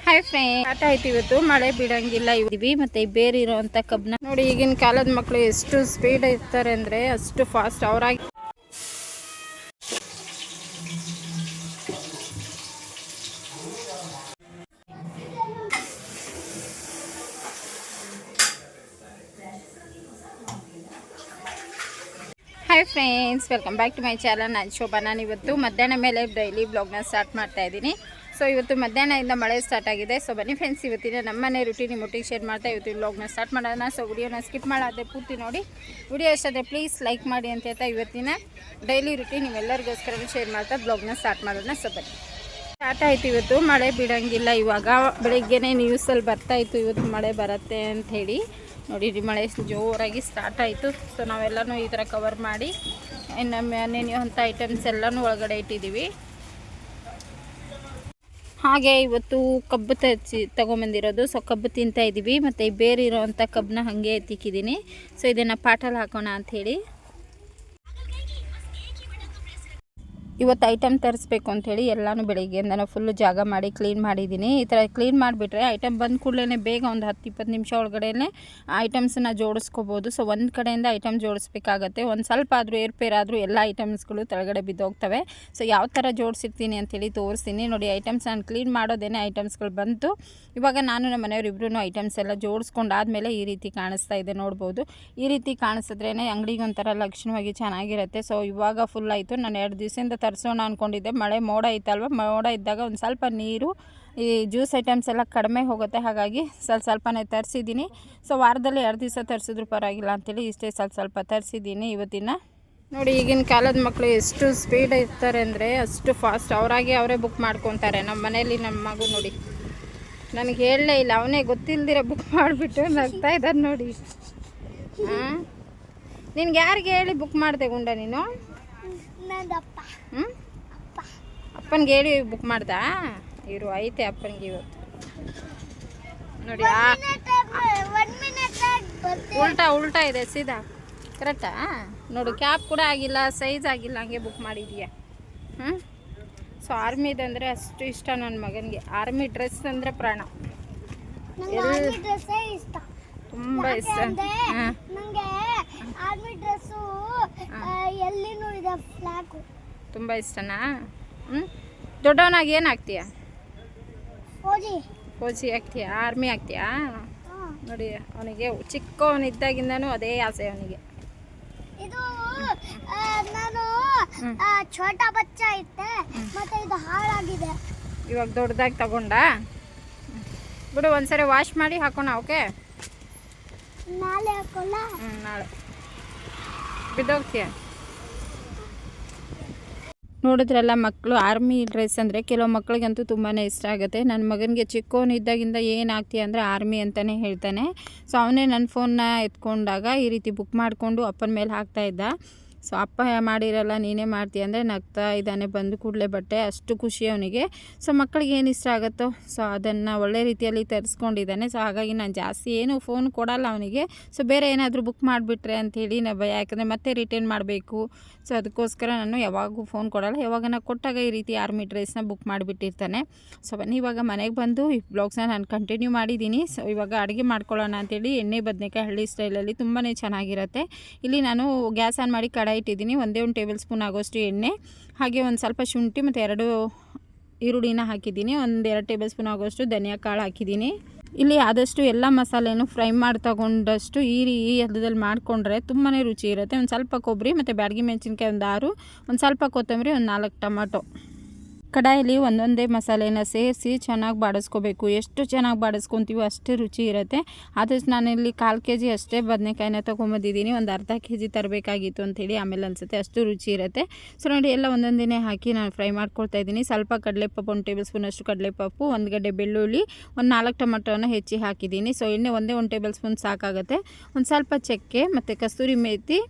Hi friend ಆಟ ಆಯ್ತು ಇವತ್ತು. ಮಳೆ ಬಿಡಂಗಿಲ್ಲ. ಇದ್ದೀವಿ. ಮತ್ತೆ ಬೇರೆ ಇರುವಂತ ಕಬ್ಬನ ನೋಡಿ ಈಗಿನ ಕಾಲದ ಮಕ್ಕಳು ಎಷ್ಟು ಸ್ಪೀಡ್ ಇರ್ತಾರೆ ಅಂದ್ರೆ ಅಷ್ಟು fast ಅವರಾಗಿ hi friends welcome back to my channel ನಾನು ಶೋಭಾ ನಾನು ಇವತ್ತು ಮಧ್ಯಾಹ್ನ ಮೇಲೆ ಡೈಲಿ ಬ್ಲಾಗ್ನ ಸ್ಟಾರ್ಟ್ ಮಾಡ್ತಾ ಇದ್ದೀನಿ. ಸೊ ಇವತ್ತು ಮಧ್ಯಾಹ್ನದಿಂದ ಮಳೆ ಸ್ಟಾರ್ಟ್ ಆಗಿದೆ. ಸೊ ಬನ್ನಿ ಫ್ರೆಂಡ್ಸ್ ಇವತ್ತಿನ ನಮ್ಮನೆ ರುಟೀನ್ ಮುಟ್ಟಿಗೆ ಶೇರ್ ಮಾಡ್ತಾ ಇವತ್ತು ಬ್ಲಾಗ್ನ ಸ್ಟಾರ್ಟ್ ಮಾಡೋಣ. ಸೊ ವಿಡಿಯೋನ ಸ್ಕಿಪ್ ಮಾಡಾದೆ ಪೂರ್ತಿ ನೋಡಿ. ವಿಡಿಯೋ ಇಷ್ಟಾದರೆ ಪ್ಲೀಸ್ ಲೈಕ್ ಮಾಡಿ ಅಂತ ಹೇಳ್ತಾ ಇವತ್ತಿನ ಡೈಲಿ ರುಟೀನ್ ನೀವೆಲ್ಲರಿಗೋಸ್ಕರ ಶೇರ್ ಮಾಡ್ತಾ ಬ್ಲಾಗ್ನ ಸ್ಟಾರ್ಟ್ ಮಾಡೋಣ. ಸೊ ಬನ್ನಿ. ಸ್ಟಾರ್ಟ್ ಆಯಿತು ಇವತ್ತು. ಮಳೆ ಬಿಡೋಂಗಿಲ್ಲ ಇವಾಗ. ಬೆಳಗ್ಗೆನೇ ನ್ಯೂಸಲ್ಲಿ ಬರ್ತಾಯಿತ್ತು ಇವತ್ತು ಮಳೆ ಬರುತ್ತೆ ಅಂತ ಹೇಳಿ. ನೋಡಿ ಮಳೆ ಜೋರಾಗಿ ಸ್ಟಾರ್ಟ್ ಆಯಿತು. ಸೊ ನಾವೆಲ್ಲನೂ ಈ ಥರ ಕವರ್ ಮಾಡಿ, ಇನ್ನು ಅಂಥ ಐಟಮ್ಸ್ ಎಲ್ಲನೂ ಒಳಗಡೆ ಇಟ್ಟಿದ್ದೀವಿ ಹಾಗೆ ಇವತ್ತು ಕಬ್ಬು ತಚ್ಚಿ ತೊಗೊಂಬಂದಿರೋದು. ಸೊ ಕಬ್ಬು ತಿಂತಾ ಇದ್ದೀವಿ ಮತ್ತು ಬೇರೆ ಇರೋವಂಥ ಕಬ್ಬನ್ನ ಹಾಗೆ ಎತ್ತಿಕ್ಕಿದ್ದೀನಿ ಸೊ ಇದನ್ನು ಪಾಟಲ್ಲಿ ಹಾಕೋಣ ಅಂಥೇಳಿ ಇವತ್ತು ಐಟಮ್ ತರಿಸ್ಬೇಕು ಅಂಥೇಳಿ ಎಲ್ಲನೂ ನಾನು ಫುಲ್ಲು ಜಾಗ ಮಾಡಿ ಕ್ಲೀನ್ ಮಾಡಿದ್ದೀನಿ. ಈ ಥರ ಕ್ಲೀನ್ ಮಾಡಿಬಿಟ್ರೆ ಐಟಮ್ ಬಂದ ಕೂಡಲೇ ಬೇಗ ಒಂದು ಹತ್ತು ಇಪ್ಪತ್ತು ನಿಮಿಷ ಒಳಗಡೆನೇ ಐಟಮ್ಸನ್ನ ಜೋಡಿಸ್ಕೋಬೋದು. ಸೊ ಒಂದು ಕಡೆಯಿಂದ ಐಟಮ್ ಜೋಡಿಸ್ಬೇಕಾಗತ್ತೆ. ಒಂದು ಸ್ವಲ್ಪ ಆದರೂ ಏರ್ಪೇರಾದರೂ ಎಲ್ಲ ಐಟಮ್ಸ್ಗಳು ಕೆಳಗಡೆ ಬಿದ್ದೋಗ್ತವೆ. ಸೊ ಯಾವ ಥರ ಜೋಡಿಸಿರ್ತೀನಿ ಅಂಥೇಳಿ ತೋರಿಸ್ತೀನಿ. ನೋಡಿ ಐಟಮ್ಸ್ ನಾನು ಕ್ಲೀನ್ ಮಾಡೋದೇನೆ ಐಟಮ್ಸ್ಗಳು ಬಂತು. ಇವಾಗ ನಾನು ನಮ್ಮ ಮನೆಯವ್ರು ಇಬ್ಬರೂ ಐಟಮ್ಸ್ ಎಲ್ಲ ಜೋಡಿಸ್ಕೊಂಡಾದ್ಮೇಲೆ ಈ ರೀತಿ ಕಾಣಿಸ್ತಾ ಇದೆ ನೋಡ್ಬೋದು. ಈ ರೀತಿ ಕಾಣಿಸಿದ್ರೇ ಅಂಗಡಿಗೆ ಒಂಥರ ಲಕ್ಷಣವಾಗಿ ಚೆನ್ನಾಗಿರುತ್ತೆ. ಸೊ ಇವಾಗ ಫುಲ್ ಆಯಿತು. ನಾನು ಎರಡು ದಿವಸದಿಂದ ತರಿಸೋಣ ಅಂದ್ಕೊಂಡಿದ್ದೆ ಮಳೆ ಮೋಡ ಇತ್ತಲ್ವ ಮೋಡ ಇದ್ದಾಗ ಒಂದು ಸ್ವಲ್ಪ ನೀರು, ಈ ಜ್ಯೂಸ್ ಐಟಮ್ಸ್ ಎಲ್ಲ ಕಡಿಮೆ ಹೋಗುತ್ತೆ. ಹಾಗಾಗಿ ಸ್ವಲ್ಪ ಸ್ವಲ್ಪನೇ ತರಿಸಿದ್ದೀನಿ. ಸೊ ವಾರದಲ್ಲಿ ಎರಡು ದಿವಸ ತರಿಸಿದ್ರು ಪರವಾಗಿಲ್ಲ ಅಂತೇಳಿ ಇಷ್ಟೇ ಸ್ವಲ್ಪ ಸ್ವಲ್ಪ ತರಿಸಿದ್ದೀನಿ ಇವತ್ತಿನ. ನೋಡಿ, ಈಗಿನ ಕಾಲದ ಮಕ್ಕಳು ಎಷ್ಟು ಸ್ಪೀಡ್ ಇರ್ತಾರೆ ಅಂದರೆ ಅಷ್ಟು ಫಾಸ್ಟ್ ಅವರಾಗೆ ಅವರೇ ಬುಕ್ ಮಾಡ್ಕೊತಾರೆ. ನಮ್ಮ ಮನೇಲಿ ನಮ್ಮ ಮಗು ನೋಡಿ. ನನಗೆ ಹೇಳಲೇ ಇಲ್ಲ. ಅವನೇ ಗೊತ್ತಿಲ್ಲದಿರ ಬುಕ್ ಮಾಡಿಬಿಟ್ಟು ನಗ್ತಾ ಇದ್ದಾರೆ ನೋಡಿ. ಹಾಂ? ನಿನ್ಗೆ ಯಾರಿಗೆ ಹೇಳಿ ಬುಕ್ ಮಾಡಿದೆ ಗುಂಡ ನೀನು? ಹ್ಞೂ ಅಪ್ಪನಿಗೆ ಹೇಳಿ ಬುಕ್ ಮಾಡ್ದಾ? ಇರು ಐತೆ ಅಪ್ಪನಿಗೆ ಇವತ್ತು. ನೋಡಿ ಉಲ್ಟಾ ಉಲ್ಟಾ ಇದೆ ಸೀದಾ. ಕರೆಕ್ಟಾ ನೋಡು ಕ್ಯಾಪ್ ಕೂಡ ಆಗಿಲ್ಲ ಸೈಜ್ ಆಗಿಲ್ಲ ಹಂಗೆ ಬುಕ್ ಮಾಡಿದೀಯಾ. ಹ್ಞೂ ಸೊ ಆರ್ಮಿದಂದರೆ ಅಷ್ಟು ಇಷ್ಟ ನನ್ನ ಮಗನಿಗೆ. ಆರ್ಮಿ ಡ್ರೆಸ್ ಅಂದರೆ ಪ್ರಾಣ. ತುಂಬ ಇಷ್ಟ. ಇದೆ ಹಾಂ ತುಂಬ ಇಷ್ಟನಾ? ಹ್ಞೂ ದೊಡ್ಡವನಾಗಿ ಏನು ಆಗ್ತೀಯಾ? ಫೌಜಿ. ಆಗ್ತೀಯಾ? ಆರ್ಮಿ ಆಗ್ತೀಯಾ? ನೋಡಿ ಅವನಿಗೆ ಚಿಕ್ಕವನಿದ್ದಾಗಿಂದನೂ ಅದೇ ಆಸೆ ಅವನಿಗೆ. ಇದು ನಾನು ಛೋಟಾ ಬಚ್ಚ ಇತ್ತೆ. ಮತ್ತೆ ಇದು ಹಾಳಾಗಿದೆ. ಇವಾಗ ದೊಡ್ಡದಾಗಿ ತಗೊಂಡ? ಬಿಡು ಒಂದ್ಸರಿ ವಾಶ್ ಮಾಡಿ ಹಾಕೋಣ ಓಕೆ ನಾಳೆ ಹಾಕೋಣ ಹ್ಞೂ ನಾಳೆ. ಬಿದ್ದೋಗ್ತೀಯ? ನೋಡಿದ್ರಲ್ಲ, ಮಕ್ಕಳು ಆರ್ಮಿ ಡ್ರೆಸ್ ಅಂದರೆ ಕೆಲವು ಮಕ್ಕಳಿಗಂತೂ ತುಂಬಾ ಇಷ್ಟ ಆಗುತ್ತೆ. ನನ್ನ ಮಗನಿಗೆ ಚಿಕ್ಕವನಿದ್ದಾಗಿಂದ ಏನಾಗ್ತೀಯ ಅಂದರೆ ಆರ್ಮಿ ಅಂತಲೇ ಹೇಳ್ತಾನೆ. ಸೊ, ಅವನೇ ನನ್ನ ಫೋನ್ನ ಎತ್ಕೊಂಡಾಗ ಈ ರೀತಿ ಬುಕ್ ಮಾಡಿಕೊಂಡು ಅಪ್ಪನ ಮೇಲೆ ಹಾಕ್ತಾ ಇದ್ದ. ಸೊ ಅಪ್ಪ ಮಾಡಿರಲ್ಲ, ನೀನೇ ಮಾಡ್ತೀಯ ಅಂದರೆ ನಗ್ತಾ ಇದ್ದಾನೆ, ಬಂದು ಕೂಡಲೇ ಬಟ್ಟೆ, ಅಷ್ಟು ಖುಷಿ ಅವನಿಗೆ. ಸೊ ಮಕ್ಕಳಿಗೆ ಏನು ಇಷ್ಟ ಆಗುತ್ತೋ? ಸೊ ಅದನ್ನು ಒಳ್ಳೆ ರೀತಿಯಲ್ಲಿ ತರಿಸ್ಕೊಂಡಿದ್ದಾನೆ. ಸೊ ಹಾಗಾಗಿ ನಾನು ಜಾಸ್ತಿ ಏನು ಫೋನ್ ಕೊಡಲ್ಲ ಅವನಿಗೆ. ಸೊ ಬೇರೆ ಏನಾದರೂ ಬುಕ್ ಮಾಡಿಬಿಟ್ರೆ ಅಂಥೇಳಿ ನಾ ಭಯ ಯಾಕಂದರೆ ಮತ್ತೆ ರಿಟರ್ನ್ ಮಾಡಬೇಕು. ಸೊ ಅದಕ್ಕೋಸ್ಕರ ನಾನು ಯಾವಾಗೂ ಫೋನ್ ಕೊಡಲ್ಲ. ಯಾವಾಗ ನಾನು ಕೊಟ್ಟಾಗ ಈ ರೀತಿ ಆರ್ಮಿ ಡ್ರೆಸ್ನ ಬುಕ್ ಮಾಡಿಬಿಟ್ಟಿರ್ತಾನೆ. ಸೊ ಬನ್ನಿ, ಇವಾಗ ಮನೆಗೆ ಬಂದು ಈ ಬ್ಲಾಗ್ಸ್ನ ನಾನು ಕಂಟಿನ್ಯೂ ಮಾಡಿದ್ದೀನಿ. ಸೊ ಇವಾಗ ಅಡುಗೆ ಮಾಡ್ಕೊಳ್ಳೋಣ ಅಂತೇಳಿ ಎಣ್ಣೆ ಬದನೆಕಾಯಿ ಹಳ್ಳಿ ಸ್ಟೈಲಲ್ಲಿ ತುಂಬಾ ಚೆನ್ನಾಗಿರುತ್ತೆ. ಇಲ್ಲಿ ನಾನು ಗ್ಯಾಸ್ ಆನ್ ಮಾಡಿ ಕಡಾಯಿ ಇಟ್ಟಿದ್ದೀನಿ. ಒಂದೇ ಒಂದು ಟೇಬಲ್ ಸ್ಪೂನ್ ಆಗೋಷ್ಟು ಎಣ್ಣೆ, ಹಾಗೆ ಒಂದು ಸ್ವಲ್ಪ ಶುಂಠಿ ಮತ್ತು ಎರಡು ಈರುಳ್ಳಿನ ಹಾಕಿದ್ದೀನಿ. ಒಂದೆರಡು ಟೇಬಲ್ ಸ್ಪೂನ್ ಆಗೋಷ್ಟು ಧನಿಯಾ ಕಾಳು ಹಾಕಿದ್ದೀನಿ. ಇಲ್ಲಿ ಆದಷ್ಟು ಎಲ್ಲ ಮಸಾಲೆನೂ ಫ್ರೈ ಮಾಡಿ ತಗೊಂಡಷ್ಟು ಈ ರೀ ಈ ಹದದಲ್ಲಿ ಮಾಡಿಕೊಂಡ್ರೆ ತುಂಬಾ ರುಚಿ ಇರುತ್ತೆ. ಒಂದು ಸ್ವಲ್ಪ ಕೊಬ್ಬರಿ ಮತ್ತು ಬ್ಯಾಡಗಿ ಮೆಣಸಿನ್ಕಾಯಿ ಒಂದು ಆರು, ಒಂದು ಸ್ವಲ್ಪ ಕೊತ್ತಂಬರಿ, ಒಂದು ನಾಲ್ಕು ಟೊಮಾಟೊ. ಕಡಾಯಲ್ಲಿ ಒಂದೊಂದೇ ಮಸಾಲೆನ ಸೇರಿಸಿ ಚೆನ್ನಾಗಿ ಬಾಡಿಸ್ಕೋಬೇಕು. ಎಷ್ಟು ಚೆನ್ನಾಗಿ ಬಾಡಿಸ್ಕೊತೀವೋ ಅಷ್ಟೇ ರುಚಿ ಇರುತ್ತೆ. ಆದಷ್ಟು ನಾನಿಲ್ಲಿ ಕಾಲು ಕೆ ಜಿ ಅಷ್ಟೇ ಬದನೆಕಾಯಿನ ತೊಗೊಂಬಂದಿದ್ದೀನಿ. ಒಂದು ಅರ್ಧ ಕೆ ಜಿ ತರಬೇಕಾಗಿತ್ತು ಅಂಥೇಳಿ ಆಮೇಲೆ ಅನಿಸುತ್ತೆ. ಅಷ್ಟು ರುಚಿ ಇರುತ್ತೆ. ಸೊ ನೋಡಿ, ಎಲ್ಲ ಒಂದೊಂದೇ ಹಾಕಿ ನಾನು ಫ್ರೈ ಮಾಡ್ಕೊಳ್ತಾ ಇದ್ದೀನಿ. ಸ್ವಲ್ಪ ಕಡಲೆಪಪ್ಪು, ಒಂದು ಟೇಬಲ್ ಸ್ಪೂನ್ ಅಷ್ಟು ಕಡಲೆಪಪ್ಪು, ಒಂದು ಗಡ್ಡೆ ಬೆಳ್ಳುಳ್ಳಿ, ಒಂದು ನಾಲ್ಕು ಟೊಮೆಟೊನ ಹೆಚ್ಚಿ ಹಾಕಿದ್ದೀನಿ. ಸೊ ಎಣ್ಣೆ ಒಂದೇ ಒಂದು ಟೇಬಲ್ ಸ್ಪೂನ್ ಸಾಕಾಗುತ್ತೆ. ಒಂದು ಸ್ವಲ್ಪ ಚಕ್ಕೆ ಮತ್ತು ಕಸ್ತೂರಿ ಮೇಥಿ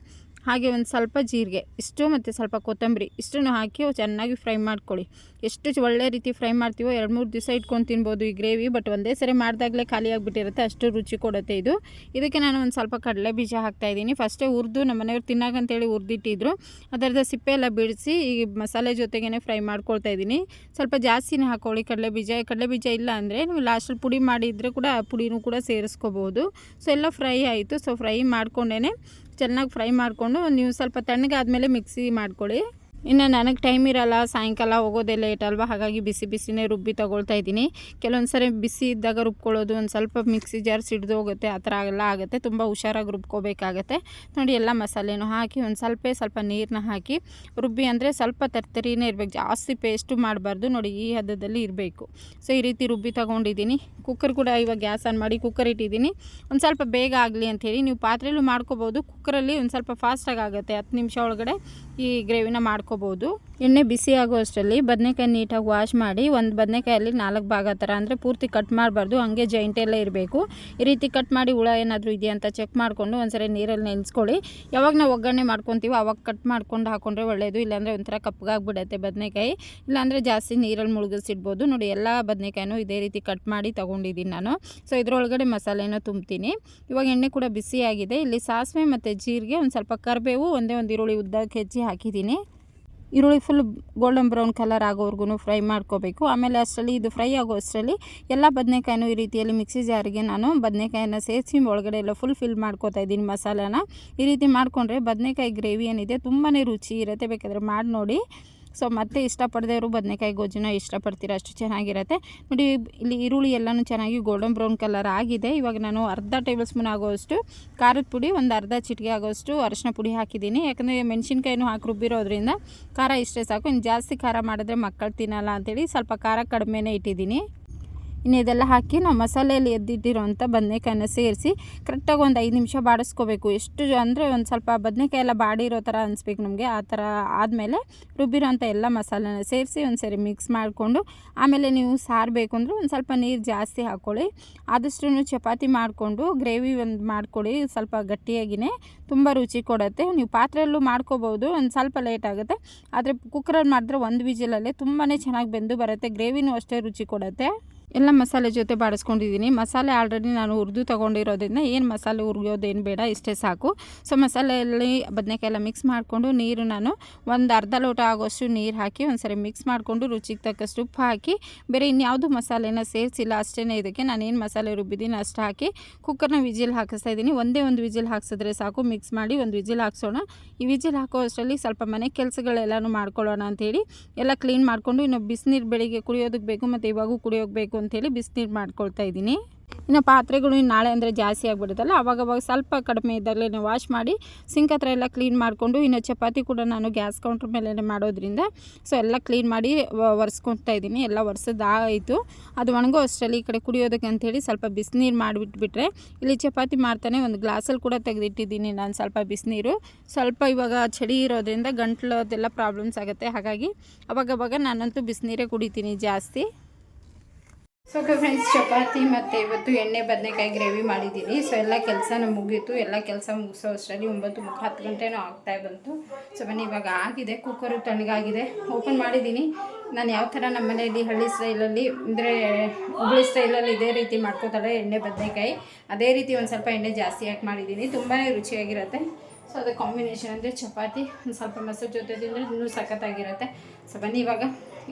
ಹಾಗೆ ಒಂದು ಸ್ವಲ್ಪ ಜೀರಿಗೆ, ಇಷ್ಟು ಮತ್ತು ಸ್ವಲ್ಪ ಕೊತ್ತಂಬರಿ, ಇಷ್ಟನ್ನು ಹಾಕಿ ಚೆನ್ನಾಗಿ ಫ್ರೈ ಮಾಡ್ಕೊಳ್ಳಿ. ಎಷ್ಟು ಒಳ್ಳೆ ರೀತಿ ಫ್ರೈ ಮಾಡ್ತೀವೋ ಎರಡು ಮೂರು ದಿವಸ ಇಟ್ಕೊಂಡು ತಿನ್ಬೋದು ಈ ಗ್ರೇವಿ, ಬಟ್ ಒಂದೇ ಸರಿ ಮಾಡಿದಾಗಲೇ ಖಾಲಿಯಾಗಿಬಿಟ್ಟಿರುತ್ತೆ ಅಷ್ಟು ರುಚಿ ಕೊಡುತ್ತೆ ಇದು. ಇದಕ್ಕೆ ನಾನು ಒಂದು ಸ್ವಲ್ಪ ಕಡಲೆ ಬೀಜ ಹಾಕ್ತಾಯಿದ್ದೀನಿ ಫಸ್ಟೇ ಹುರಿದು ನಮ್ಮ ಮನೆಯವ್ರು ತಿನ್ನಾಗಂತೇಳಿ ಹುರಿದಿಟ್ಟಿದ್ರು. ಅದರದ ಸಿಪ್ಪೆ ಎಲ್ಲ ಬಿಡಿಸಿ ಈ ಮಸಾಲೆ ಜೊತೆಗೇ ಫ್ರೈ ಮಾಡ್ಕೊಳ್ತಾ ಇದ್ದೀನಿ. ಸ್ವಲ್ಪ ಜಾಸ್ತಿನೇ ಹಾಕೊಳ್ಳಿ ಕಡಲೆ ಬೀಜ. ಕಡಲೆ ಬೀಜ ಇಲ್ಲ ಅಂದರೆ ನೀವು ಲಾಸ್ಟಲ್ಲಿ ಪುಡಿ ಮಾಡಿದರೆ ಕೂಡ ಆ ಪುಡಿನೂ ಕೂಡ ಸೇರಿಸ್ಕೋಬೋದು. ಸೊ ಎಲ್ಲ ಫ್ರೈ ಆಯಿತು. ಸೊ ಫ್ರೈ ಮಾಡ್ಕೊಂಡೇ ಚೆನ್ನಾಗಿ ಫ್ರೈ ಮಾಡಿಕೊಂಡು ನೀವು ಸ್ವಲ್ಪ ತಣ್ಣಗಾದ್ಮೇಲೆ ಮಿಕ್ಸಿ ಮಾಡ್ಕೊಳ್ಳಿ. ಇನ್ನು ನನಗೆ ಟೈಮ್ ಇರಲ್ಲ, ಸಾಯಂಕಾಲ ಹೋಗೋದೇ ಲೇಟ್ ಅಲ್ವಾ? ಹಾಗಾಗಿ ಬಿಸಿ ಬಿಸಿನೇ ರುಬ್ಬಿ ತಗೊಳ್ತಾ ಇದ್ದೀನಿ. ಕೆಲವೊಂದು ಸರಿ ಬಿಸಿ ಇದ್ದಾಗ ರುಬ್ಕೊಳ್ಳೋದು, ಒಂದು ಸ್ವಲ್ಪ ಮಿಕ್ಸಿ ಜಾರ್ ಹಿಡಿದು ಹೋಗುತ್ತೆ, ಆ ಥರ ಎಲ್ಲ ಆಗುತ್ತೆ. ತುಂಬ ಹುಷಾರಾಗಿ ರುಬ್ಕೋಬೇಕಾಗತ್ತೆ. ನೋಡಿ ಎಲ್ಲ ಮಸಾಲೆನೂ ಹಾಕಿ, ಒಂದು ಸ್ವಲ್ಪ ಸ್ವಲ್ಪ ನೀರನ್ನ ಹಾಕಿ, ರುಬ್ಬಿ ಅಂದರೆ ಸ್ವಲ್ಪ ತರ್ತರಿನೇ ಇರಬೇಕು. ಜಾಸ್ತಿ ಪೇಸ್ಟು ಮಾಡಬಾರ್ದು. ನೋಡಿ ಈ ಹದದಲ್ಲಿ ಇರಬೇಕು. ಸೊ, ಈ ರೀತಿ ರುಬ್ಬಿ ತೊಗೊಂಡಿದ್ದೀನಿ. ಕುಕ್ಕರ್ ಕೂಡ ಇವಾಗ ಗ್ಯಾಸ್ ಆನ್ ಮಾಡಿ ಕುಕ್ಕರ್ ಇಟ್ಟಿದ್ದೀನಿ. ಒಂದು ಸ್ವಲ್ಪ ಬೇಗ ಆಗಲಿ ಅಂಥೇಳಿ ನೀವು ಪಾತ್ರೆಯಲ್ಲೂ ಮಾಡ್ಕೋಬೋದು. ಕುಕ್ಕರಲ್ಲಿ ಒಂದು ಸ್ವಲ್ಪ ಫಾಸ್ಟಾಗಿ ಆಗುತ್ತೆ. ಹತ್ತು ನಿಮಿಷ ಒಳಗಡೆ ಈ ಗ್ರೇವಿನ ಮಾಡ್ಕೋಬೋದು. ಎಣ್ಣೆ ಬಿಸಿ ಆಗೋ ಅಷ್ಟರಲ್ಲಿ ಬದನೆಕಾಯಿ ನೀಟಾಗಿ ವಾಶ್ ಮಾಡಿ ಒಂದು ಬದನೆಕಾಯಲ್ಲಿ ನಾಲ್ಕು ಭಾಗ ಥರ ಅಂದರೆ ಪೂರ್ತಿ ಕಟ್ ಮಾಡಬಾರ್ದು, ಹಂಗೆ ಜಾಯಿಂಟ್ ಎಲ್ಲ ಇರಬೇಕು. ಈ ರೀತಿ ಕಟ್ ಮಾಡಿ ಹುಳ ಏನಾದರೂ ಇದೆಯಾ ಅಂತ ಚೆಕ್ ಮಾಡಿಕೊಂಡು ಒಂದ್ಸರಿ ನೀರಲ್ಲಿ ನೆನೆಸ್ಕೊಳ್ಳಿ. ಯಾವಾಗ ನಾವು ಒಗ್ಗರಣೆ ಮಾಡ್ಕೊತೀವಿ ಅವಾಗ ಕಟ್ ಮಾಡ್ಕೊಂಡು ಹಾಕೊಂಡ್ರೆ ಒಳ್ಳೆಯದು ಇಲ್ಲಾಂದರೆ ಒಂಥರ ಕಪ್ಪಗಾಗ್ಬಿಡತ್ತೆ ಬದನೆಕಾಯಿ. ಇಲ್ಲಾಂದರೆ ಜಾಸ್ತಿ ನೀರಲ್ಲಿ ಮುಳುಗಿಸಿಡ್ಬೋದು. ನೋಡಿ, ಎಲ್ಲ ಬದನೆಕಾಯಿನೂ ಇದೇ ರೀತಿ ಕಟ್ ಮಾಡಿ ತೊಗೊಂಡಿದ್ದೀನಿ ನಾನು. ಸೊ, ಇದರೊಳಗಡೆ ಮಸಾಲೆನ ತುಂಬ್ತೀನಿ. ಇವಾಗ ಎಣ್ಣೆ ಕೂಡ ಬಿಸಿಯಾಗಿದೆ. ಇಲ್ಲಿ ಸಾಸಿವೆ ಮತ್ತು ಜೀರಿಗೆ, ಒಂದು ಸ್ವಲ್ಪ ಕರಿಬೇವು, ಒಂದೇ ಒಂದು ಈರುಳ್ಳಿ ಉದ್ದಕ್ಕೆ ಹೆಚ್ಚಿ ಹಾಕಿದ್ದೀನಿ. ಈರುಳ್ಳಿ ಫುಲ್ ಗೋಲ್ಡನ್ ಬ್ರೌನ್ ಕಲರ್ ಆಗೋವರೆಗೂ ಫ್ರೈ ಮಾಡ್ಕೋಬೇಕು. ಆಮೇಲೆ ಅಷ್ಟರಲ್ಲಿ ಇದು ಫ್ರೈ ಆಗೋ ಅಷ್ಟರಲ್ಲಿ ಎಲ್ಲ ಬದನೆಕಾಯಿನೂ ಈ ರೀತಿಯಲ್ಲಿ ಮಿಕ್ಸಿ ಜಾರಿಗೆ ನಾನು ಬದನೆಕಾಯಿನ ಸೇರಿಸಿ ಒಳಗಡೆ ಎಲ್ಲ ಫುಲ್ ಫಿಲ್ ಮಾಡ್ಕೋತಾ ಇದ್ದೀನಿ ಮಸಾಲಾನ. ಈ ರೀತಿ ಮಾಡಿಕೊಂಡ್ರೆ ಬದನೆಕಾಯಿ ಗ್ರೇವಿ ಏನಿದೆ ತುಂಬಾ ರುಚಿ ಇರುತ್ತೆ. ಬೇಕಾದರೆ ಮಾಡಿ ನೋಡಿ. ಸೊ ಮತ್ತೆ ಇಷ್ಟಪಡದವರು ಬದನೆಕಾಯಿ ಗೊಜ್ಜುನ ಇಷ್ಟಪಡ್ತೀರ? ಅಷ್ಟು ಚೆನ್ನಾಗಿರುತ್ತೆ. ನೋಡಿ, ಇಲ್ಲಿ ಈರುಳ್ಳಿ ಎಲ್ಲನೂ ಚೆನ್ನಾಗಿ ಗೋಲ್ಡನ್ ಬ್ರೌನ್ ಕಲರ್ ಆಗಿದೆ. ಇವಾಗ ನಾನು ಅರ್ಧ ಟೇಬಲ್ ಸ್ಪೂನ್ ಆಗೋಷ್ಟು ಖಾರದ ಪುಡಿ, ಒಂದು ಅರ್ಧ ಚಿಟಿಕೆ ಆಗೋಷ್ಟು ಅರಶಿನ ಪುಡಿ ಹಾಕಿದ್ದೀನಿ. ಯಾಕಂದರೆ ಮೆಣಸಿನ್ಕಾಯಿನೂ ಹಾಕಿ ರುಬ್ಬಿರೋದ್ರಿಂದ ಖಾರ ಇಷ್ಟೇ ಸಾಕು. ಇನ್ನು ಜಾಸ್ತಿ ಖಾರ ಮಾಡಿದ್ರೆ ಮಕ್ಕಳು ತಿನ್ನಲ್ಲ ಅಂಥೇಳಿ ಸ್ವಲ್ಪ ಖಾರ ಕಡಿಮೆನೇ ಇಟ್ಟಿದ್ದೀನಿ. ಇನ್ನು ಹಾಕಿ ನಾವು ಮಸಾಲೆಯಲ್ಲಿ ಎದ್ದಿಟ್ಟಿರೋಂಥ ಬದನೆಕಾಯನ್ನ ಸೇರಿಸಿ ಕರೆಕ್ಟಾಗಿ ಒಂದು ಐದು ನಿಮಿಷ ಬಾಡಿಸ್ಕೋಬೇಕು. ಎಷ್ಟು ಅಂದರೆ ಒಂದು ಸ್ವಲ್ಪ ಬದನೆಕಾಯಿ ಎಲ್ಲ ಬಾಡಿರೋ ಥರ ಅನಿಸ್ಬೇಕು ನಮಗೆ. ಆ ಥರ ಆದಮೇಲೆ ರುಬ್ಬಿರೋಂಥ ಎಲ್ಲ ಮಸಾಲೆನ ಸೇರಿಸಿ ಒಂದು ಸರಿ ಮಿಕ್ಸ್ ಮಾಡಿಕೊಂಡು ಆಮೇಲೆ ನೀವು ಸಾರು ಬೇಕು ಅಂದರೆ ಒಂದು ಸ್ವಲ್ಪ ನೀರು ಜಾಸ್ತಿ ಹಾಕ್ಕೊಳ್ಳಿ ಆದಷ್ಟು ಚಪಾತಿ ಮಾಡಿಕೊಂಡು ಗ್ರೇವಿ ಒಂದು ಮಾಡ್ಕೊಳ್ಳಿ ಸ್ವಲ್ಪ ಗಟ್ಟಿಯಾಗಿಯೇ ತುಂಬ ರುಚಿ ಕೊಡುತ್ತೆ. ನೀವು ಪಾತ್ರೆಯಲ್ಲೂ ಮಾಡ್ಕೋಬೋದು. ಒಂದು ಸ್ವಲ್ಪ ಲೇಟ್ ಆಗುತ್ತೆ. ಆದರೆ ಕುಕ್ಕರಲ್ಲಿ ಮಾಡಿದ್ರೆ ಒಂದು ವಿಜಿಲಲ್ಲೇ ತುಂಬಾ ಚೆನ್ನಾಗಿ ಬೆಂದು ಬರುತ್ತೆ. ಗ್ರೇವಿನೂ ಅಷ್ಟೇ ರುಚಿ ಕೊಡುತ್ತೆ. ಎಲ್ಲ ಮಸಾಲೆ ಜೊತೆ ಬಾಡಿಸ್ಕೊಂಡಿದ್ದೀನಿ. ಮಸಾಲೆ ಆಲ್ರೆಡಿ ನಾನು ಹುರಿದು ತೊಗೊಂಡಿರೋದ್ರಿಂದ ಏನು ಮಸಾಲೆ ಹುರಿಯೋದೇನು ಬೇಡ, ಇಷ್ಟೇ ಸಾಕು. ಸೊ ಮಸಾಲೆಯಲ್ಲಿ ಬದನೆಕಾಯಿ ಎಲ್ಲ ಮಿಕ್ಸ್ ಮಾಡಿಕೊಂಡು ನೀರು ನಾನು ಒಂದು ಅರ್ಧ ಲೋಟ ಆಗೋಷ್ಟು ನೀರು ಹಾಕಿ ಒಂದು ಸರಿ ಮಿಕ್ಸ್ ಮಾಡಿಕೊಂಡು ರುಚಿಗೆ ತಕ್ಕಷ್ಟು ಉಪ್ಪು ಹಾಕಿ, ಬೇರೆ ಇನ್ಯಾವುದು ಮಸಾಲೆನ ಸೇರಿಸಿಲ್ಲ ಅಷ್ಟೇ ಇದಕ್ಕೆ. ನಾನೇನು ಮಸಾಲೆ ರುಬ್ಬಿದ್ದೀನಿ ಅಷ್ಟು ಹಾಕಿ ಕುಕ್ಕರ್ನ ವಿಜಿಲ್ ಹಾಕಿಸ್ತಾ ಇದ್ದೀನಿ. ಒಂದೇ ಒಂದು ವಿಜಿಲ್ ಹಾಕ್ಸಿದ್ರೆ ಸಾಕು. ಮಿಕ್ಸ್ ಮಾಡಿ ಒಂದು ವಿಜಿಲ್ ಹಾಕ್ಸೋಣ. ಈ ವಿಜಿಲ್ ಹಾಕೋ ಅಷ್ಟರಲ್ಲಿ ಸ್ವಲ್ಪ ಮನೆ ಕೆಲಸಗಳೆಲ್ಲನೂ ಮಾಡ್ಕೊಳ್ಳೋಣ ಅಂಥೇಳಿ ಎಲ್ಲ ಕ್ಲೀನ್ ಮಾಡಿಕೊಂಡು ಇನ್ನು ಬಿಸಿನೀರು ಬೆಳಿಗ್ಗೆ ಕುಡಿಯೋದಕ್ಕೆ ಬೇಕು, ಮತ್ತು ಇವಾಗೂ ಕುಡಿಯೋಕ್ಕೆ ಬೇಕು. ಅಂಥೇಳಿ ಬಿಸಿನೀರು ಮಾಡ್ಕೊಳ್ತಾ ಇದ್ದೀನಿ. ಇನ್ನು ಪಾತ್ರೆಗಳು ನಾಳೆ ಅಂದರೆ ಜಾಸ್ತಿ ಆಗಿಬಿಡುತ್ತಲ್ಲ ಅವಾಗ ಸ್ವಲ್ಪ ಕಡಿಮೆ ಇದ್ದಾಗಲೇ ವಾಶ್ ಮಾಡಿ ಸಿಂಕ್ ಹತ್ರ ಎಲ್ಲ ಕ್ಲೀನ್ ಮಾಡಿಕೊಂಡು ಇನ್ನು ಚಪಾತಿ ಕೂಡ ನಾನು ಗ್ಯಾಸ್ ಕೌಂಟ್ರ್ ಮೇಲೆ ಮಾಡೋದ್ರಿಂದ ಸೊ ಎಲ್ಲ ಕ್ಲೀನ್ ಮಾಡಿ ಒರೆಸ್ಕೊಳ್ತಾ ಇದ್ದೀನಿ. ಎಲ್ಲ ಒರೆಸೋದಾಯಿತು. ಅದು ಒಣಗೋ ಅಷ್ಟರಲ್ಲಿ ಈ ಕಡೆ ಕುಡಿಯೋದಕ್ಕೆ ಅಂಥೇಳಿ ಸ್ವಲ್ಪ ಬಿಸಿನೀರು ಮಾಡಿಬಿಟ್ಬಿಟ್ರೆ ಇಲ್ಲಿ ಚಪಾತಿ ಮಾಡ್ತಾನೆ ಒಂದು ಗ್ಲಾಸಲ್ಲಿ ಕೂಡ ತೆಗೆದಿಟ್ಟಿದ್ದೀನಿ ನಾನು ಸ್ವಲ್ಪ ಬಿಸಿನೀರು. ಸ್ವಲ್ಪ ಇವಾಗ ಚಳಿ ಇರೋದ್ರಿಂದ ಗಂಟ್ಲದೆಲ್ಲ ಪ್ರಾಬ್ಲಮ್ಸ್ ಆಗುತ್ತೆ. ಹಾಗಾಗಿ ಅವಾಗವಾಗ ನಾನಂತೂ ಬಿಸಿನೀರೇ ಕುಡಿತೀನಿ ಜಾಸ್ತಿ. ಸೊ ಫ್ರೆಂಡ್ಸ್ ಚಪಾತಿ ಮತ್ತು ಇವತ್ತು ಎಣ್ಣೆ ಬದನೆಕಾಯಿ ಗ್ರೇವಿ ಮಾಡಿದ್ದೀನಿ ಸೊ ಎಲ್ಲ ಕೆಲಸನೂ ಮುಗೀತು. ಎಲ್ಲ ಕೆಲಸ ಮುಗಿಸೋ ಅಷ್ಟರಲ್ಲಿ ಒಂಬತ್ತು ಮುಖ ಹತ್ತು ಗಂಟೆನೂ ಆಗ್ತಾ ಬಂತು. ಸೊ ಬನ್ನಿ, ಇವಾಗ ಆಗಿದೆ. ಕುಕ್ಕರು ತಣ್ಣಗಾಗಿದೆ. ಓಪನ್ ಮಾಡಿದ್ದೀನಿ ನಾನು ಯಾವ ಥರ ನಮ್ಮ ಮನೆಯಲ್ಲಿ ಹಳ್ಳಿ ಸ್ಟೈಲಲ್ಲಿ ಅಂದರೆ ಹುಬ್ಳಿ ಸ್ಟೈಲಲ್ಲಿ ಇದೇ ರೀತಿ ಮಾಡ್ಕೋತಾರೆ ಎಣ್ಣೆ ಬದನೆಕಾಯಿ. ಅದೇ ರೀತಿ ಒಂದು ಸ್ವಲ್ಪ ಎಣ್ಣೆ ಜಾಸ್ತಿ ಹಾಕಿ ಮಾಡಿದ್ದೀನಿ ತುಂಬಾ ರುಚಿಯಾಗಿರುತ್ತೆ. ಸೊ ಅದು ಕಾಂಬಿನೇಷನ್ ಅಂದರೆ ಚಪಾತಿ, ಒಂದು ಸ್ವಲ್ಪ ಮೊಸರು ಜೊತೆ ತಿಂದರೆ ಇನ್ನೂ ಸಖತ್ತಾಗಿರುತ್ತೆ. ಸೊ ಬನ್ನಿ ಇವಾಗ.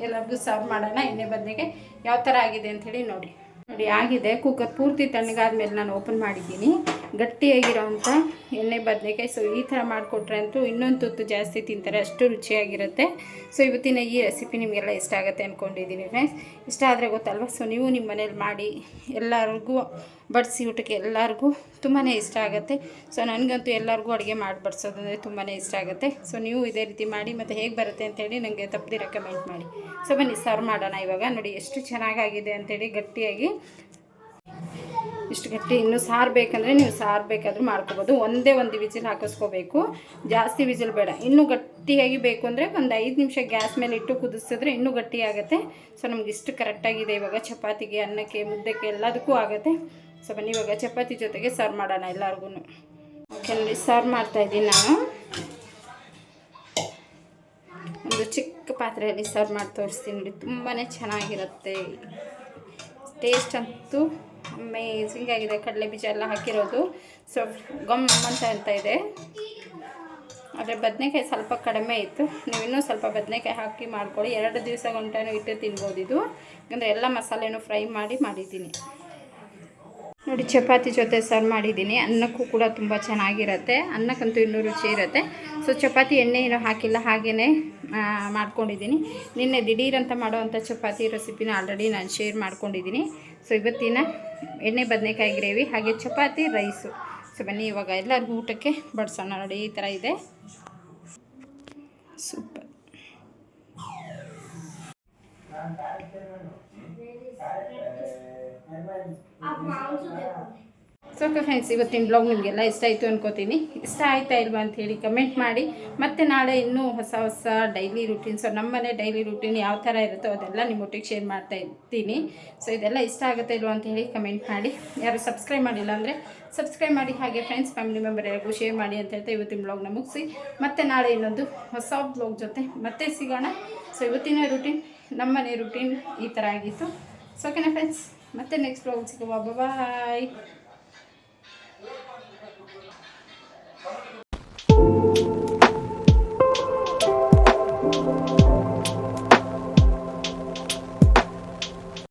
ಎಲ್ಲರಿಗೂ ಸರ್ವ್ ಮಾಡೋಣ, ಎಣ್ಣೆ ಬದನೆಗೆ. ಯಾವ ಥರ ಆಗಿದೆ ಅಂಥೇಳಿ ನೋಡಿ. ನೋಡಿ ಆಗಿದೆ. ಕುಕ್ಕರ್ ಪೂರ್ತಿ ತಣ್ಣಗಾದ್ಮೇಲೆ ನಾನು ಓಪನ್ ಮಾಡಿದ್ದೀನಿ. ಗಟ್ಟಿಯಾಗಿರೋವಂಥ ಎಣ್ಣೆ ಬದನೆಕಾಯಿ. ಸೊ ಈ ಥರ ಮಾಡಿಕೊಟ್ರೆ ಅಂತೂ ಇನ್ನೊಂದು ತುತ್ತು ಜಾಸ್ತಿ ತಿಂತಾರೆ. ಅಷ್ಟು ರುಚಿಯಾಗಿರುತ್ತೆ. ಸೊ ಇವತ್ತಿನ ಈ ರೆಸಿಪಿ ನಿಮಗೆಲ್ಲ ಇಷ್ಟ ಆಗುತ್ತೆ ಅಂದ್ಕೊಂಡಿದ್ದೀನಿ ಫ್ರೆಂಡ್ಸ್ ಇಷ್ಟ ಆದರೆ ಗೊತ್ತಲ್ವ? ಸೊ ನೀವು ನಿಮ್ಮ ಮನೇಲಿ ಮಾಡಿ ಎಲ್ಲರಿಗೂ, ಬಡಿಸಿ ಊಟಕ್ಕೆ ಎಲ್ಲರಿಗೂ ತುಂಬಾ ಇಷ್ಟ ಆಗುತ್ತೆ. ಸೊ ನನಗಂತೂ ಎಲ್ಲರಿಗೂ ಅಡುಗೆ ಮಾಡಿ ಬಡಿಸೋದಂದರೆ ತುಂಬಾ ಇಷ್ಟ ಆಗುತ್ತೆ. ಸೊ ನೀವು ಇದೇ ರೀತಿ ಮಾಡಿ ಮತ್ತು ಹೇಗೆ ಬರುತ್ತೆ ಅಂತೇಳಿ ನನಗೆ ತಪ್ಪದೆ ಕಮೆಂಟ್ ಮಾಡಿ. ಸೊ ಬನ್ನಿ ಸರ್ವ್ ಮಾಡೋಣ ಇವಾಗ. ನೋಡಿ, ಎಷ್ಟು ಚೆನ್ನಾಗಾಗಿದೆ ಅಂತೇಳಿ ಗಟ್ಟಿಯಾಗಿ ಇಷ್ಟು ಗಟ್ಟಿ. ಇನ್ನು ಸಾರು ಬೇಕಂದರೆ ನೀವು ಸಾರು ಬೇಕಾದರೂ ಮಾಡ್ಕೋಬೋದು. ಒಂದೇ ಒಂದು ವಿಜಿಲ್ ಹಾಕಿಸ್ಕೋಬೇಕು. ಜಾಸ್ತಿ ವಿಜಿಲ್ ಬೇಡ. ಇನ್ನೂ ಗಟ್ಟಿಯಾಗಿ ಬೇಕು ಅಂದರೆ ಒಂದು ಐದು ನಿಮಿಷ ಗ್ಯಾಸ್ ಮೇಲೆ ಇಟ್ಟು ಕುದಿಸಿದ್ರೆ ಇನ್ನೂ ಗಟ್ಟಿ ಆಗುತ್ತೆ. ಸೊ ನಮ್ಗೆ ಇಷ್ಟು ಕರೆಕ್ಟಾಗಿದೆ ಇವಾಗ ಚಪಾತಿಗೆ, ಅನ್ನಕ್ಕೆ, ಮುದ್ದೆಗೆ ಎಲ್ಲದಕ್ಕೂ ಆಗುತ್ತೆ. ಸೊ ಬನ್ನಿ, ಇವಾಗ ಚಪಾತಿ ಜೊತೆಗೆ ಸರ್ವ್ ಮಾಡೋಣ ಎಲ್ಲರಿಗೂ ಓಕೆ ನೋಡಿ ಸರ್ವ್ ಮಾಡ್ತಾಯಿದ್ದೀನಿ ನಾನು. ಒಂದು ಚಿಕ್ಕ ಪಾತ್ರೆಯಲ್ಲಿ ಸರ್ವ್ ಮಾಡಿ ತೋರಿಸ್ತೀನಿ ನೋಡಿ. ತುಂಬಾ ಚೆನ್ನಾಗಿರುತ್ತೆ. ಟೇಸ್ಟ್ ಅಂತೂ ಅಮೇಝಿಂಗ್ ಆಗಿದೆ. ಕಡಲೆ ಬೀಜ ಎಲ್ಲ ಹಾಕಿರೋದು. ಸೊ ಗಮ್ ಅಂತ ಅಂತ ಇದೆ. ಆದರೆ ಬದನೆಕಾಯಿ ಸ್ವಲ್ಪ ಕಡಿಮೆ ಇತ್ತು. ನೀವು ಇನ್ನೂ ಸ್ವಲ್ಪ ಬದನೆಕಾಯಿ ಹಾಕಿ ಮಾಡ್ಕೊಳ್ಳಿ. ಎರಡು ದಿವಸ ಗಂಟೆನೂ ಇಟ್ಟು ತಿನ್ಬೋದು ಇದು. ಯಾಕಂದರೆ ಎಲ್ಲ ಮಸಾಲೆನೂ ಫ್ರೈ ಮಾಡಿ ಮಾಡಿದ್ದೀನಿ. ನೋಡಿ, ಚಪಾತಿ ಜೊತೆ ಸರ್ವ್ ಮಾಡಿದ್ದೀನಿ. ಅನ್ನಕ್ಕೂ ಕೂಡ ತುಂಬ ಚೆನ್ನಾಗಿರುತ್ತೆ. ಅನ್ನಕ್ಕಂತೂ ಇನ್ನೂ ರುಚಿ ಇರುತ್ತೆ. ಸೊ ಚಪಾತಿ ಎಣ್ಣೆ ಇರೋ ಹಾಕಿಲ್ಲ ಹಾಗೆಯೇ ಮಾಡ್ಕೊಂಡಿದ್ದೀನಿ. ನಿನ್ನೆ ದಿಢೀರಂತ ಮಾಡೋವಂಥ ಚಪಾತಿ ರೆಸಿಪಿನ ಆಲ್ರೆಡಿ ನಾನು ಶೇರ್ ಮಾಡ್ಕೊಂಡಿದ್ದೀನಿ. ಸೊ ಇವತ್ತಿನ ಎಣ್ಣೆ ಬದನೆಕಾಯಿ ಗ್ರೇವಿ ಹಾಗೆ ಚಪಾತಿ ರೈಸು ಸೊ ಬನ್ನಿ, ಇವಾಗ ಎಲ್ಲರಿಗೂ ಊಟಕ್ಕೆ ಬಡಿಸೋಣ. ನೋಡಿ, ಈ ಥರ ಇದೆ. ಸೂಪರ್ ಸೊ ಫ್ರೆಂಡ್ಸ್ ಇವತ್ತಿನ ಬ್ಲಾಗ್ ನಿಮಗೆಲ್ಲ ಇಷ್ಟ ಆಯಿತು ಅನ್ಕೋತೀನಿ. ಇಷ್ಟ ಆಯ್ತಾ ಇಲ್ವಾ ಅಂತ ಹೇಳಿ ಕಮೆಂಟ್ ಮಾಡಿ. ಮತ್ತು ನಾಳೆ ಇನ್ನೂ ಹೊಸ ಹೊಸ ಡೈಲಿ ರೂಟೀನ್ ಸೊ ನಮ್ಮನೆ ಡೈಲಿ ರೂಟೀನ್ ಯಾವ ಥರ ಇರುತ್ತೋ ಅದೆಲ್ಲ ನಿಮ್ಮ ಒಟ್ಟಿಗೆ ಶೇರ್ ಮಾಡ್ತಾ ಇರ್ತೀನಿ ಸೊ ಇದೆಲ್ಲ ಇಷ್ಟ ಆಗುತ್ತೆ ಇಲ್ವಾ ಅಂತ ಹೇಳಿ ಕಮೆಂಟ್ ಮಾಡಿ. ಯಾರು ಸಬ್ಸ್ಕ್ರೈಬ್ ಮಾಡಿಲ್ಲ ಅಂದರೆ ಸಬ್ಸ್ಕ್ರೈಬ್ ಮಾಡಿ. ಹಾಗೆ ಫ್ರೆಂಡ್ಸ್ ಫ್ಯಾಮಿಲಿ ಮೆಂಬರ್ ಎಲ್ಲರಿಗೂ ಶೇರ್ ಮಾಡಿ ಅಂತ ಹೇಳ್ತಾ ಇವತ್ತಿನ ಬ್ಲಾಗ್ನ ಮುಗಿಸಿ. ಮತ್ತೆ ನಾಳೆ ಇನ್ನೊಂದು ಹೊಸ ಬ್ಲಾಗ್ ಜೊತೆ ಮತ್ತೆ ಸಿಗೋಣ. ಸೊ ಇವತ್ತಿನ ರೂಟೀನ್ ನಮ್ಮನೆ ರೂಟೀನ್ ಈ ಥರ ಆಗಿತ್ತು. ಸೊ ಓಕೆನಾ ಫ್ರೆಂಡ್ಸ್ ಮತ್ತೆ ನೆಕ್ಸ್ಟ್ ಬ್ಲಾಗ್ ಸಿಗುವ. ಬಾಯ್